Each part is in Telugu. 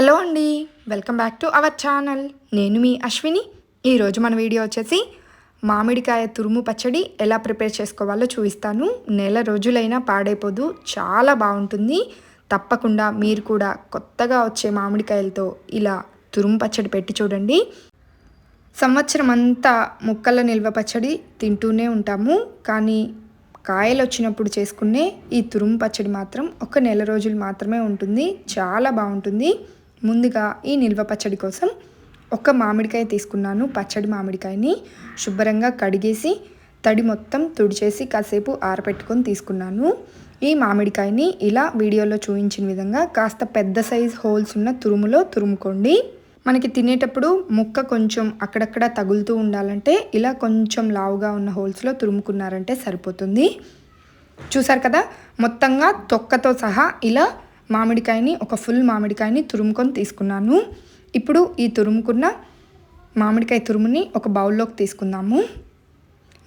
హలో అండి welcome back to our channel. నేను మీ అశ్విని. ఈరోజు మన వీడియో వచ్చేసి మామిడికాయ తురుము పచ్చడి ఎలా ప్రిపేర్ చేసుకోవాలో చూపిస్తాను. నెల రోజులైనా పాడైపోదు చాలా బాగుంటుంది. తప్పకుండా మీరు కూడా కొత్తగా వచ్చే మామిడికాయలతో ఇలా తురుము పచ్చడి పెట్టి చూడండి. సంవత్సరం అంతా ముక్కల నిల్వ పచ్చడి తింటూనే ఉంటాము. కానీ కాయలు వచ్చినప్పుడు చేసుకునే ఈ తురుము పచ్చడి మాత్రం ఒక నెల రోజులు మాత్రమే ఉంటుంది. చాలా బాగుంటుంది. ముందుగా ఈ నిల్వ పచ్చడి కోసం ఒక మామిడికాయ తీసుకున్నాను. పచ్చడి మామిడికాయని శుభ్రంగా కడిగేసి తడి మొత్తం తుడిచేసి కాసేపు ఆరపెట్టుకొని తీసుకున్నాను. ఈ మామిడికాయని ఇలా వీడియోలో చూపించిన విధంగా కాస్త పెద్ద సైజ్ హోల్స్ ఉన్న తురుములో తురుముకోండి. మనకి తినేటప్పుడు ముక్క కొంచెం అక్కడక్కడ తగులుతూ ఉండాలంటే ఇలా కొంచెం లావుగా ఉన్న హోల్స్లో తురుముకున్నారంటే సరిపోతుంది. చూసారు కదా? మొత్తంగా తొక్కతో సహా ఇలా మామిడికాయని ఒక ఫుల్ మామిడికాయని తురుముకొని తీసుకున్నాను. ఇప్పుడు ఈ తురుముకున్న మామిడికాయ తురుముని ఒక బౌల్లోకి తీసుకుందాము.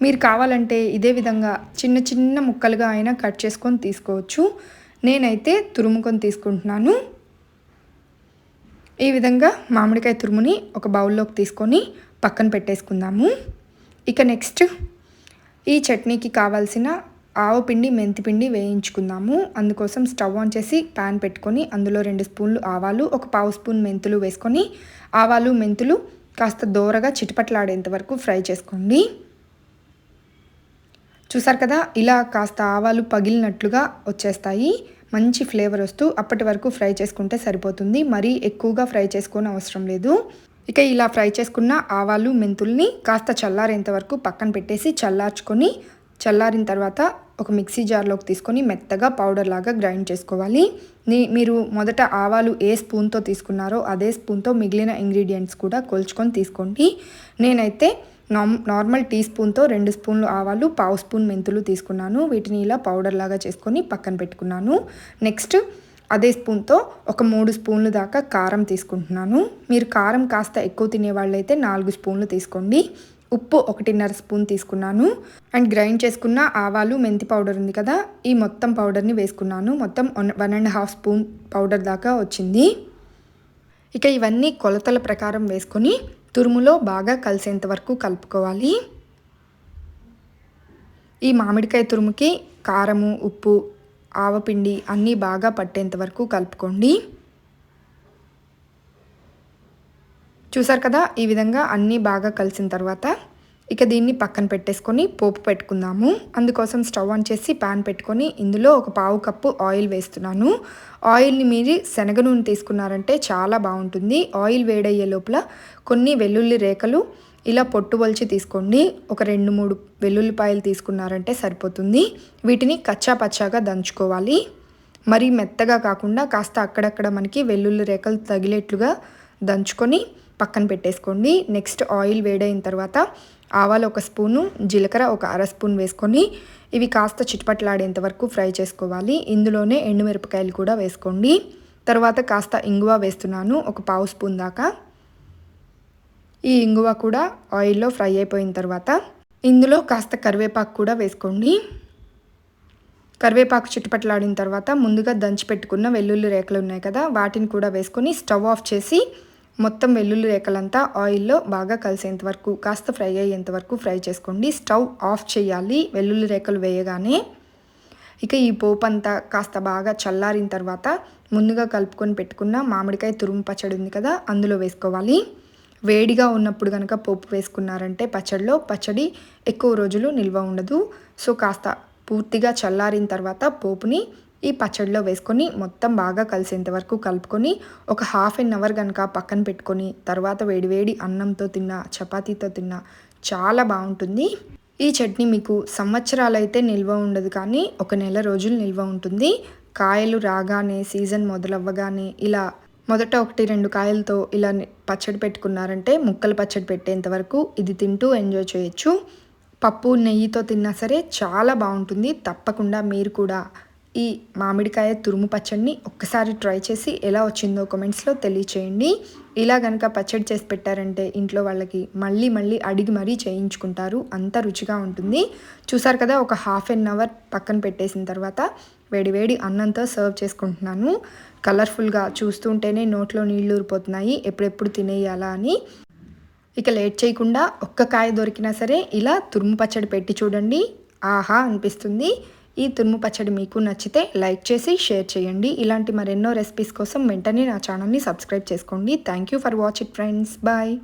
మీరు కావాలంటే ఇదే విధంగా చిన్న చిన్న ముక్కలుగా అయినా కట్ చేసుకొని తీసుకోవచ్చు. నేనైతే తురుముకొని తీసుకుంటున్నాను. ఈ విధంగా మామిడికాయ తురుముని ఒక బౌల్లోకి తీసుకొని పక్కన పెట్టేసుకుందాము. ఇక నెక్స్ట్ ఈ చట్నీకి కావాల్సిన ఆవపిండి పిండి వేయించుకుందాము. అందుకోసం స్టవ్ ఆన్ చేసి ప్యాన్ పెట్టుకొని అందులో రెండు స్పూన్లు ఆవాలు ఒక పావు స్పూన్ మెంతులు వేసుకొని ఆవాలు మెంతులు కాస్త దోరగా చిటపట్లాడేంత వరకు ఫ్రై చేసుకోండి. చూసారు కదా ఇలా కాస్త ఆవాలు పగిలినట్లుగా వచ్చేస్తాయి. మంచి ఫ్లేవర్ వస్తూ అప్పటి వరకు ఫ్రై చేసుకుంటే సరిపోతుంది. మరీ ఎక్కువగా ఫ్రై చేసుకోని అవసరం లేదు. ఇక ఇలా ఫ్రై చేసుకున్న ఆవాలు మెంతుల్ని కాస్త చల్లారేంత వరకు పక్కన పెట్టేసి చల్లార్చుకొని చల్లారిన తర్వాత ఒక మిక్సీ జార్లోకి తీసుకొని మెత్తగా పౌడర్ లాగా గ్రైండ్ చేసుకోవాలి. మీరు మొదట ఆవాలు ఏ స్పూన్తో తీసుకున్నారో అదే స్పూన్తో మిగిలిన ఇంగ్రీడియంట్స్ కూడా కొలుచుకొని తీసుకోండి. నేనైతే నార్మల్ టీ స్పూన్తో రెండు స్పూన్లు ఆవాలు పావు స్పూన్ మెంతులు తీసుకున్నాను. వీటిని ఇలా పౌడర్ లాగా చేసుకొని పక్కన పెట్టుకున్నాను. నెక్స్ట్ అదే స్పూన్తో ఒక మూడు స్పూన్లు దాకా కారం తీసుకుంటున్నాను. మీరు కారం కాస్త ఎక్కువ తినేవాళ్ళైతే నాలుగు స్పూన్లు తీసుకోండి. ఉప్పు ఒకటిన్నర స్పూన్ తీసుకున్నాను. అండ్ గ్రైండ్ చేసుకున్న ఆవాలు మెంతి పౌడర్ ఉంది కదా ఈ మొత్తం పౌడర్ని వేసుకున్నాను. మొత్తం one and half spoon powder దాకా వచ్చింది. ఇక ఇవన్నీ కొలతల ప్రకారం వేసుకొని తురుములో బాగా కలిసేంత వరకు కలుపుకోవాలి. ఈ మామిడికాయ తురుముకి కారము ఉప్పు ఆవపిండి అన్నీ బాగా పట్టేంత వరకు కలుపుకోండి. చూసారు కదా ఈ విధంగా అన్నీ బాగా కలిసిన తర్వాత ఇక దీన్ని పక్కన పెట్టేసుకొని పోపు పెట్టుకుందాము. అందుకోసం స్టవ్ ఆన్ చేసి ప్యాన్ పెట్టుకొని ఇందులో ఒక పావు కప్పు ఆయిల్ వేస్తున్నాను. ఆయిల్ని మీరు శనగ నూనె తీసుకున్నారంటే చాలా బాగుంటుంది. ఆయిల్ వేడయ్యే లోపల కొన్ని వెల్లుల్లి రేఖలు ఇలా పొట్టు వలిచి తీసుకోండి. ఒక రెండు మూడు వెల్లుల్లిపాయలు తీసుకున్నారంటే సరిపోతుంది. వీటిని కచ్చా పచ్చాగా దంచుకోవాలి. మరీ మెత్తగా కాకుండా కాస్త అక్కడక్కడ మనకి వెల్లుల్లి రేఖలు తగిలేట్లుగా దంచుకొని పక్కన పెట్టేసుకోండి. నెక్స్ట్ ఆయిల్ వేడైన తర్వాత ఆవాలు ఒక స్పూను జీలకర్ర ఒక అర స్పూన్ వేసుకొని ఇవి కాస్త చిట్పట్లాడేంత వరకు ఫ్రై చేసుకోవాలి. ఇందులోనే ఎండుమిరపకాయలు కూడా వేసుకోండి. తర్వాత కాస్త ఇంగువ వేస్తున్నాను ఒక పావు స్పూన్ దాకా. ఈ ఇంగువ కూడా ఆయిల్లో ఫ్రై అయిపోయిన తర్వాత ఇందులో కాస్త కరివేపాకు కూడా వేసుకోండి. కరివేపాకు చిట్టుపట్లాడిన తర్వాత ముందుగా దంచి పెట్టుకున్న వెల్లుల్లి రేఖలు ఉన్నాయి కదా వాటిని కూడా వేసుకొని స్టవ్ ఆఫ్ చేసి మొత్తం వెల్లుల్లి రేఖలంతా ఆయిల్లో బాగా కలిసేంత వరకు కాస్త ఫ్రై అయ్యేంత వరకు ఫ్రై చేసుకోండి. స్టవ్ ఆఫ్ చేయాలి. వెల్లుల్లి రేఖలు వేయగానే ఇక ఈ పోపు అంతా కాస్త బాగా చల్లారిన తర్వాత ముందుగా కలుపుకొని పెట్టుకున్న మామిడికాయ తురుము పచ్చడి ఉంది కదా అందులో వేసుకోవాలి. వేడిగా ఉన్నప్పుడు కనుక పోపు వేసుకున్నారంటే పచ్చడిలో పచ్చడి ఎక్కువ రోజులు నిల్వ ఉండదు. సో కాస్త పూర్తిగా చల్లారిన తర్వాత పోపుని ఈ పచ్చడిలో వేసుకొని మొత్తం బాగా కలిసేంత వరకు కలుపుకొని ఒక హాఫ్ అన్ అవర్ కనుక పక్కన పెట్టుకొని తర్వాత వేడివేడి అన్నంతో తిన్న చపాతీతో తిన్నా చాలా బాగుంటుంది. ఈ చట్నీ మీకు సంవత్సరాలు అయితే నిల్వ ఉండదు కానీ ఒక నెల రోజులు నిల్వ ఉంటుంది. కాయలు రాగానే సీజన్ మొదలవ్వగానే ఇలా మొదట ఒకటి రెండు కాయలతో ఇలా పచ్చడి పెట్టుకున్నారంటే ముక్కలు పచ్చడి పెట్టేంత వరకు ఇది తింటూ ఎంజాయ్ చేయొచ్చు. పప్పు నెయ్యితో తిన్నా సరే చాలా బాగుంటుంది. తప్పకుండా మీరు కూడా ఈ మామిడికాయ తురుము పచ్చడిని ఒక్కసారి ట్రై చేసి ఎలా వచ్చిందో కమెంట్స్లో తెలియచేయండి. ఇలా కనుక పచ్చడి చేసి పెట్టారంటే ఇంట్లో వాళ్ళకి మళ్ళీ మళ్ళీ అడిగి మరీ చేయించుకుంటారు. అంత రుచిగా ఉంటుంది. చూసారు కదా ఒక హాఫ్ అన్ అవర్ పక్కన పెట్టేసిన తర్వాత వేడివేడి అన్నంతో సర్వ్ చేసుకుంటున్నాను. కలర్ఫుల్గా చూస్తుంటేనే నోట్లో నీళ్ళు ఊరిపోతున్నాయి. ఎప్పుడెప్పుడు తినేయాలా అని. ఇక లేట్ చేయకుండా ఒక్క కాయ దొరికినా సరే ఇలా తురుము పచ్చడి పెట్టి చూడండి. ఆహా అనిపిస్తుంది. ఈ తురుము పచ్చడి మీకు నచ్చితే లైక్ చేసి షేర్ చేయండి. ఇలాంటి మరెన్నో రెసిపీస్ కోసం వెంటనే నా ఛానల్ని సబ్స్క్రైబ్ చేసుకోండి. Thank you for watch it friends bye